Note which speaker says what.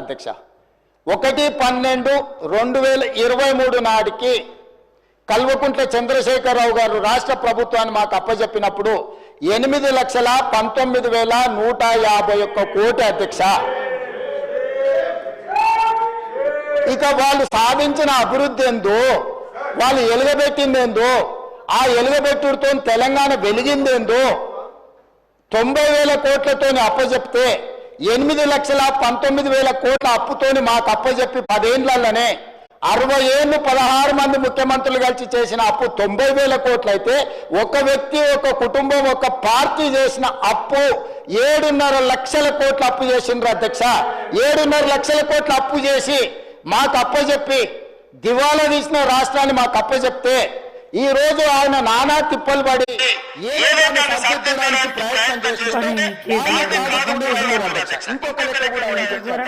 Speaker 1: అధ్యక్ష. ఒకటి పన్నెండు రెండు వేల ఇరవై మూడు నాటికి కల్వకుంట్ల చంద్రశేఖరరావు గారు రాష్ట్ర ప్రభుత్వాన్ని మాకు అప్పచెప్పినప్పుడు ఎనిమిది లక్షల పంతొమ్మిది వేల నూట యాభై ఒక్క కోటి అధ్యక్ష. ఇక వాళ్ళు సాధించిన అభివృద్ధి ఏందో వాళ్ళు ఎలుగబెట్టిందేందో ఆ ఎలుగబెట్టుడితో తెలంగాణ వెలిగిందేందో తొంభై వేల కోట్లతోని అప్పచెప్తే ఎనిమిది లక్షల పంతొమ్మిది వేల కోట్ల అప్పుతోని మాకు అప్పచెప్పి పదేండ్లలోనే అరవై ఏళ్ళు పదహారు మంది ముఖ్యమంత్రులు కలిసి చేసిన అప్పు తొంభై వేల కోట్లయితే ఒక వ్యక్తి ఒక కుటుంబం ఒక పార్టీ చేసిన అప్పు ఏడున్నర లక్షల కోట్ల అప్పు చేసిండ్రు అధ్యక్ష. ఏడున్నర లక్షల కోట్ల అప్పు చేసి మాకు అప్పచెప్పి దివాలా తీసిన రాష్ట్రాన్ని మాకు అప్పచెప్తే ఈ రోజు ఆయన నానా తిప్పలు పడి ప్రయత్నం చేస్తుంటే. ఇంకొక లెక్క కూడా.